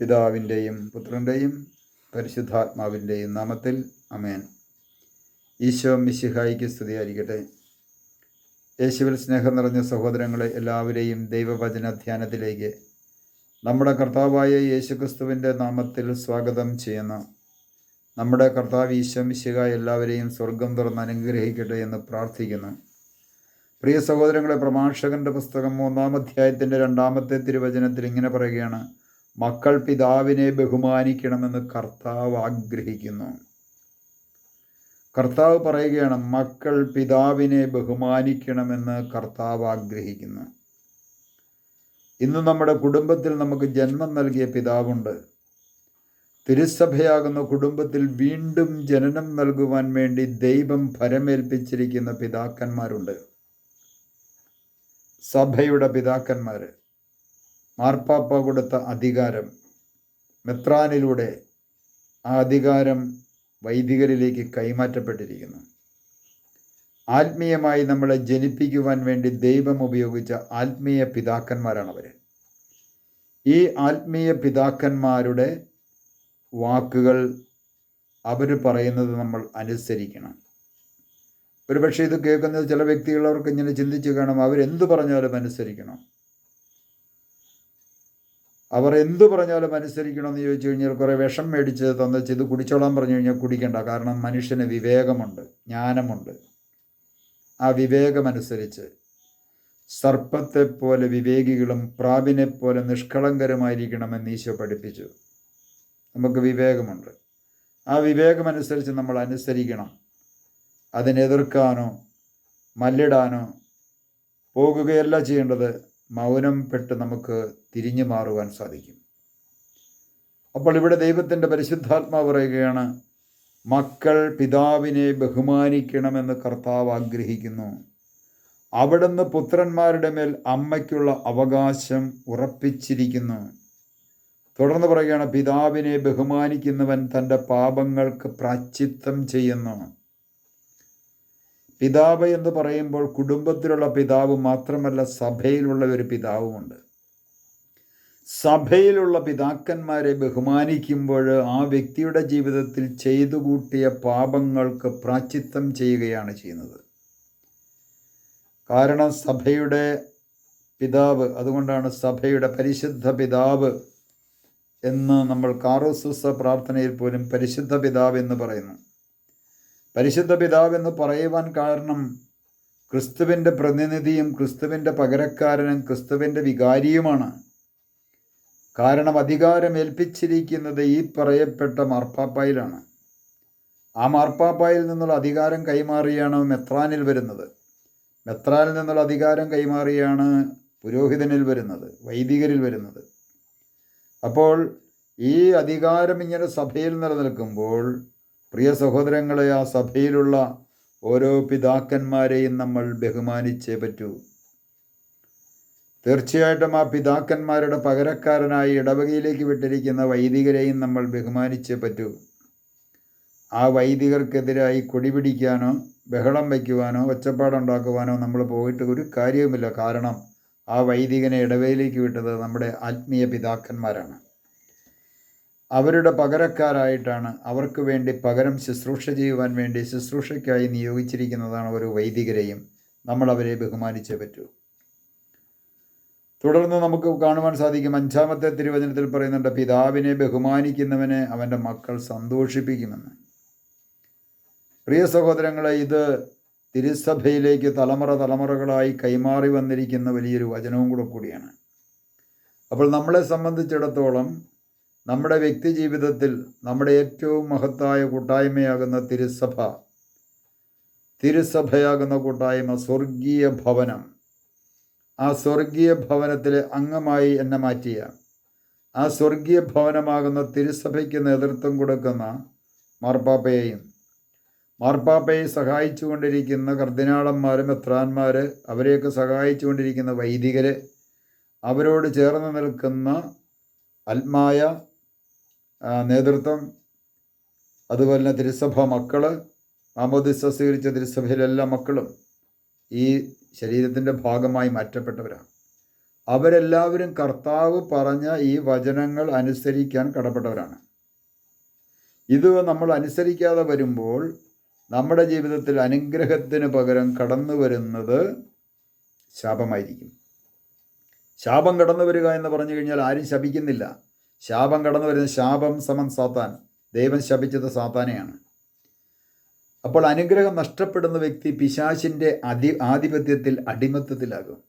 പിതാവിന്റെയും പുത്രന്റെയും പരിശുദ്ധാത്മാവിന്റെയും നാമത്തിൽ അമേൻ ഈശോ മിശിഹായിക്ക് സ്തുതിയായിരിക്കട്ടെ. യേശുവിൽ സ്നേഹം നിറഞ്ഞ സഹോദരങ്ങളെ എല്ലാവരെയും ദൈവവചന ധ്യാനത്തിലേക്ക് നമ്മുടെ കർത്താവായ യേശുക്രിസ്തുവിന്റെ നാമത്തിൽ സ്വാഗതം ചെയ്യുന്ന. നമ്മുടെ കർത്താവ് ഈശോ മിശിഹ എല്ലാവരെയും സ്വർഗം തുറന്ന് അനുഗ്രഹിക്കട്ടെ എന്ന് പ്രാർത്ഥിക്കുന്നു. പ്രിയ സഹോദരങ്ങളെ പ്രഭാഷകന്റെ പുസ്തകം മൂന്നാം അധ്യായത്തിന്റെ രണ്ടാമത്തെ തിരുവചനത്തിൽ ഇങ്ങനെ പറയുകയാണ്. മക്കൾ പിതാവിനെ ബഹുമാനിക്കണമെന്ന് കർത്താവ് ആഗ്രഹിക്കുന്നു. കർത്താവ് പറയുകയാണ് മക്കൾ പിതാവിനെ ബഹുമാനിക്കണമെന്ന് കർത്താവ് ആഗ്രഹിക്കുന്നു. ഇന്ന് നമ്മുടെ കുടുംബത്തിൽ നമുക്ക് ജന്മം നൽകിയ പിതാവുണ്ട്. തിരുസഭയാകുന്ന കുടുംബത്തിൽ വീണ്ടും ജനനം നൽകുവാൻ വേണ്ടി ദൈവം ഫരമേൽപ്പിച്ചിരിക്കുന്ന പിതാക്കന്മാരുണ്ട്. സഭയുടെ പിതാക്കന്മാർ മാർപ്പാപ്പ കൊടുത്ത അധികാരം മെത്രാനിലൂടെ ആ അധികാരം വൈദികരിലേക്ക് കൈമാറ്റപ്പെട്ടിരിക്കുന്നു. ആത്മീയമായി നമ്മളെ ജനിപ്പിക്കുവാൻ വേണ്ടി ദൈവം ഉപയോഗിച്ച ആത്മീയ പിതാക്കന്മാരാണ് അവർ ഈ ആത്മീയ പിതാക്കന്മാരുടെ വാക്കുകൾ അവർ പറയുന്നത് നമ്മൾ അനുസരിക്കണം. ഒരുപക്ഷെ ഇത് കേൾക്കുന്നത് ചില വ്യക്തികൾ അവർക്ക് ഇങ്ങനെ ചിന്തിച്ച് കാണും അവരെന്ത് പറഞ്ഞാലും അനുസരിക്കണം. അവർ എന്തു പറഞ്ഞാലും അനുസരിക്കണമെന്ന് ചോദിച്ചു കഴിഞ്ഞാൽ കുറേ വിഷം മേടിച്ച് തന്നിച്ച് ഇത് കുടിച്ചോളാൻ പറഞ്ഞു കഴിഞ്ഞാൽ കുടിക്കണ്ട. കാരണം മനുഷ്യന് വിവേകമുണ്ട് ജ്ഞാനമുണ്ട്. ആ വിവേകമനുസരിച്ച് സർപ്പത്തെപ്പോലെ വിവേകികളും പ്രാവിനെപ്പോലെ നിഷ്കളങ്കരമായിരിക്കണമെന്ന് ഈശോ പഠിപ്പിച്ചു. നമുക്ക് വിവേകമുണ്ട്. ആ വിവേകമനുസരിച്ച് നമ്മൾ അനുസരിക്കണം. അതിനെതിർക്കാനോ മല്ലിടാനോ പോകുകയല്ല ചെയ്യേണ്ടത്. മൗനം പെട്ട് നമുക്ക് തിരിഞ്ഞു മാറുവാൻ സാധിക്കും. അപ്പോൾ ഇവിടെ ദൈവത്തിന്റെ പരിശുദ്ധാത്മാവ് പറയുകയാണ് മക്കൾ പിതാവിനെ ബഹുമാനിക്കണമെന്ന് കർത്താവ് ആഗ്രഹിക്കുന്നു. അവിടുന്ന് പുത്രന്മാരുടെ മേൽ അമ്മയ്ക്കുള്ള അവകാശം ഉറപ്പിച്ചിരിക്കുന്നു. തുടർന്ന് പറയുകയാണ് പിതാവിനെ ബഹുമാനിക്കുന്നവൻ തന്റെ പാപങ്ങൾക്ക് പ്രാച്ചിത്തം ചെയ്യുന്നു. പിതാവ് എന്ന് പറയുമ്പോൾ കുടുംബത്തിലുള്ള പിതാവ് മാത്രമല്ല സഭയിലുള്ള ഒരു പിതാവുമുണ്ട്. സഭയിലുള്ള പിതാക്കന്മാരെ ബഹുമാനിക്കുമ്പോൾ ആ വ്യക്തിയുടെ ജീവിതത്തിൽ ചെയ്തു കൂട്ടിയ പാപങ്ങൾക്ക് പ്രാച്ചിത്വം ചെയ്യുകയാണ് ചെയ്യുന്നത്. കാരണം സഭയുടെ പിതാവ് അതുകൊണ്ടാണ് സഭയുടെ പരിശുദ്ധ പിതാവ് എന്ന് നമ്മൾ കാറോസുസ പ്രാർത്ഥനയിൽ പോലും പരിശുദ്ധ പിതാവ് എന്ന് പറയുന്നു. പരിശുദ്ധ പിതാവ് എന്ന് പറയുവാൻ കാരണം ക്രിസ്തുവിന്റെ പ്രതിനിധിയും ക്രിസ്തുവിന്റെ പകരക്കാരനും ക്രിസ്തുവിന്റെ വികാരിയുമാണ്. കാരണം അധികാരം ഏൽപ്പിച്ചിരിക്കുന്നത് ഈ പറയപ്പെട്ട മാർപ്പാപ്പായിലാണ്. ആ മാർപ്പാപ്പായിൽ നിന്നുള്ള അധികാരം കൈമാറിയാണ് മെത്രാനിൽ വരുന്നത്. മെത്രാനിൽ നിന്നുള്ള അധികാരം കൈമാറിയാണ് പുരോഹിതനിൽ വരുന്നത് വൈദികരിൽ വരുന്നത്. അപ്പോൾ ഈ അധികാരം ഇങ്ങനെ സഭയിൽ നിലനിൽക്കുമ്പോൾ പ്രിയ സഹോദരങ്ങളെ ആ സഭയിലുള്ള ഓരോ പിതാക്കന്മാരെയും നമ്മൾ ബഹുമാനിച്ചേ പറ്റൂ. തീർച്ചയായിട്ടും ആ പിതാക്കന്മാരുടെ പകരക്കാരനായി ഇടവകയിലേക്ക് വിട്ടിരിക്കുന്ന വൈദികരെയും നമ്മൾ ബഹുമാനിച്ചേ പറ്റൂ. ആ വൈദികർക്കെതിരായി കൊടിപിടിക്കാനോ ബഹളം വയ്ക്കുവാനോ ഒച്ചപ്പാടുണ്ടാക്കുവാനോ നമ്മൾ പോയിട്ട് ഒരു കാര്യവുമില്ല. കാരണം ആ വൈദികനെ ഇടവയിലേക്ക് വിട്ടത് നമ്മുടെ ആത്മീയ പിതാക്കന്മാരാണ്. അവരുടെ പകരക്കാരായിട്ടാണ് അവർക്ക് വേണ്ടി പകരം ശുശ്രൂഷ ചെയ്യുവാൻ വേണ്ടി ശുശ്രൂഷയ്ക്കായി നിയോഗിച്ചിരിക്കുന്നതാണ് ഒരു വൈദികരെയും. നമ്മൾ അവരെ ബഹുമാനിച്ചേ പറ്റൂ. തുടർന്ന് നമുക്ക് കാണുവാൻ സാധിക്കും അഞ്ചാമത്തെ തിരുവചനത്തിൽ പറയുന്നുണ്ട് പിതാവിനെ ബഹുമാനിക്കുന്നവനെ അവന്റെ മക്കൾ സന്തോഷിപ്പിക്കുമെന്ന്. പ്രിയ സഹോദരങ്ങളെ ഇത് തിരുസഭയിലേക്ക് തലമുറ തലമുറകളായി കൈമാറി വന്നിരിക്കുന്ന വലിയൊരു വചനവും കൂടെ കൂടിയാണ്. അപ്പോൾ നമ്മളെ സംബന്ധിച്ചിടത്തോളം നമ്മുടെ വ്യക്തി ജീവിതത്തിൽ നമ്മുടെ ഏറ്റവും മഹത്തായ കൂട്ടായ്മയാകുന്ന തിരുസഭ തിരുസഭയാകുന്ന കൂട്ടായ്മ സ്വർഗീയ ഭവനം. ആ സ്വർഗീയ ഭവനത്തിലെ അംഗമായി എന്നെ മാറ്റിയ ആ സ്വർഗീയ ഭവനമാകുന്ന തിരുസഭയ്ക്ക് നേതൃത്വം കൊടുക്കുന്ന മാർപ്പാപ്പയെയും മാർപ്പാപ്പയെ സഹായിച്ചുകൊണ്ടിരിക്കുന്ന കർദിനാളന്മാർ മെത്രാന്മാർ അവരെയൊക്കെ സഹായിച്ചുകൊണ്ടിരിക്കുന്ന വൈദികർ അവരോട് ചേർന്ന് നിൽക്കുന്ന ആത്മായ നേതൃത്വം അതുപോലെ തന്നെ തിരുസഭ മക്കൾ ആമോദിസ സ്വീകരിച്ച തിരുസഭയിലെ എല്ലാ മക്കളും ഈ ശരീരത്തിന്റെ ഭാഗമായി മാറ്റപ്പെട്ടവരാണ്. അവരെല്ലാവരും കർത്താവ് പറഞ്ഞ ഈ വചനങ്ങൾ അനുസരിക്കാൻ കടപ്പെട്ടവരാണ്. ഇത് നമ്മൾ അനുസരിക്കാതെ വരുമ്പോൾ നമ്മുടെ ജീവിതത്തിൽ അനുഗ്രഹത്തിന് പകരം കടന്നു വരുന്നത് ശാപമായിരിക്കും. ശാപം കടന്നു വരിക എന്ന് പറഞ്ഞു കഴിഞ്ഞാൽ ആരും ശപിക്കുന്നില്ല. ശാപം കടന്നു വരുന്ന ശാപം സമൻ സാത്താൻ. ദൈവം ശപിച്ചത് സാത്താനെയാണ്. അപ്പോൾ അനുഗ്രഹം നഷ്ടപ്പെടുന്ന വ്യക്തി പിശാശിന്റെ അധി ആധിപത്യത്തിൽ അടിമത്തത്തിലാകും.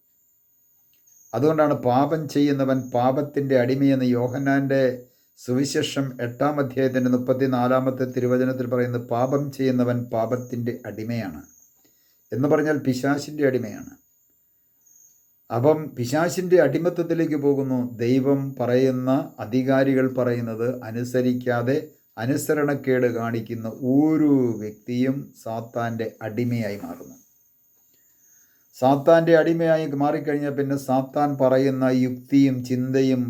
അതുകൊണ്ടാണ് പാപം ചെയ്യുന്നവൻ പാപത്തിന്റെ അടിമയെന്ന് യോഹന്നാന്റെ സുവിശേഷം എട്ടാം അധ്യായത്തിന്റെ മുപ്പത്തിനാലാമത്തെ തിരുവചനത്തിൽ പറയുന്നത് പാപം ചെയ്യുന്നവൻ പാപത്തിന്റെ അടിമയാണ്. എന്ന് പറഞ്ഞാൽ പിശാശിന്റെ അടിമയാണ്. അപ്പം പിശാശിന്റെ അടിമത്തത്തിലേക്ക് പോകുന്നു. ദൈവം പറയുന്ന അധികാരികൾ പറയുന്നത് അനുസരിക്കാതെ അനുസരണക്കേട് കാണിക്കുന്ന ഓരോ വ്യക്തിയും സാത്താന്റെ അടിമയായി മാറുന്നു. സാത്താന്റെ അടിമയായി മാറിക്കഴിഞ്ഞാൽ പിന്നെ സാത്താൻ പറയുന്ന യുക്തിയും ചിന്തയും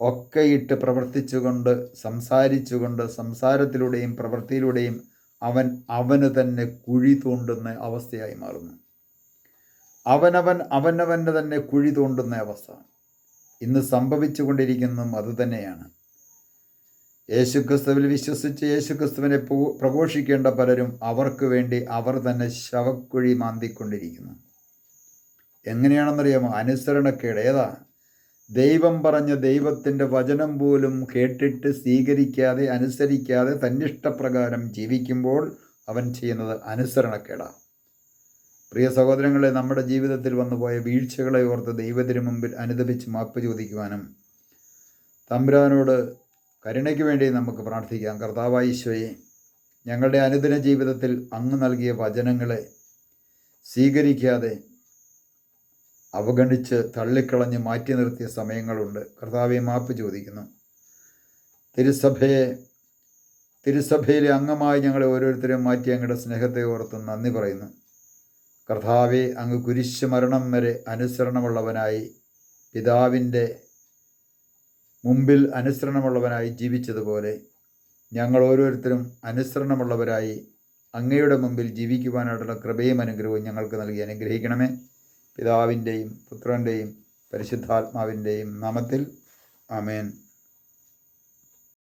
ഒക്കെ ഇട്ട് പ്രവർത്തിച്ചുകൊണ്ട് സംസാരിച്ചുകൊണ്ട് സംസാരത്തിലൂടെയും പ്രവൃത്തിയിലൂടെയും അവൻ അവന് തന്നെ കുഴി തോണ്ടുന്ന അവസ്ഥയായി മാറുന്നു. അവനവൻ അവനവന്റെ തന്നെ കുഴി തോണ്ടുന്ന അവസ്ഥ. ഇന്ന് സംഭവിച്ചു കൊണ്ടിരിക്കുന്നതും അതുതന്നെയാണ് യേശുക്രിസ്തുവിൽ വിശ്വസിച്ച് യേശുക്രിസ്തുവിനെ പ്രഘോഷിക്കേണ്ട പലരും അവർക്ക് വേണ്ടി അവർ തന്നെ ശവക്കുഴി മാന്തിക്കൊണ്ടിരിക്കുന്നു. എങ്ങനെയാണെന്നറിയാമോ? അനുസരണക്കേട്. ഏതാ? ദൈവം പറഞ്ഞ ദൈവത്തിന്റെ വചനം പോലും കേട്ടിട്ട് സ്വീകരിക്കാതെ അനുസരിക്കാതെ തന്നിഷ്ടപ്രകാരം ജീവിക്കുമ്പോൾ അവൻ ചെയ്യുന്നത് അനുസരണക്കേടാണ് പ്രിയ സഹോദരങ്ങളെ നമ്മുടെ ജീവിതത്തിൽ വന്നുപോയ വീഴ്ചകളെ ഓർത്ത് ദൈവത്തിന് മുമ്പിൽ അനുദപിച്ച് മാപ്പ് ചോദിക്കുവാനും തമ്പുരാനോട് കരുണയ്ക്ക് വേണ്ടി നമുക്ക് പ്രാർത്ഥിക്കാം. കർത്താവായിശ്വയെ ഞങ്ങളുടെ അനുദിന ജീവിതത്തിൽ അങ്ങ് നൽകിയ വചനങ്ങളെ സ്വീകരിക്കാതെ അവഗണിച്ച് തള്ളിക്കളഞ്ഞ് മാറ്റി നിർത്തിയ സമയങ്ങളുണ്ട്. കർത്താവെ മാപ്പ് ചോദിക്കുന്നു. തിരുസഭയെ തിരുസഭയിലെ അംഗമായി ഞങ്ങളെ ഓരോരുത്തരെയും മാറ്റി ഞങ്ങളുടെ സ്നേഹത്തെ ഓർത്ത് നന്ദി പറയുന്നു. കർത്താവെ അങ്ങ് കുരിശ് മരണം വരെ അനുസരണമുള്ളവനായി പിതാവിന്റെ മുമ്പിൽ അനുസരണമുള്ളവനായി ജീവിച്ചതുപോലെ ഞങ്ങൾ ഓരോരുത്തരും അനുസരണമുള്ളവരായി അങ്ങയുടെ മുമ്പിൽ ജീവിക്കുവാനായിട്ടുള്ള കൃപയും അനുഗ്രഹവും ഞങ്ങൾക്ക് നൽകി അനുഗ്രഹിക്കണമേ. പിതാവിന്റെയും പുത്രന്റെയും പരിശുദ്ധാത്മാവിന്റെയും നാമത്തിൽ ആമേൻ.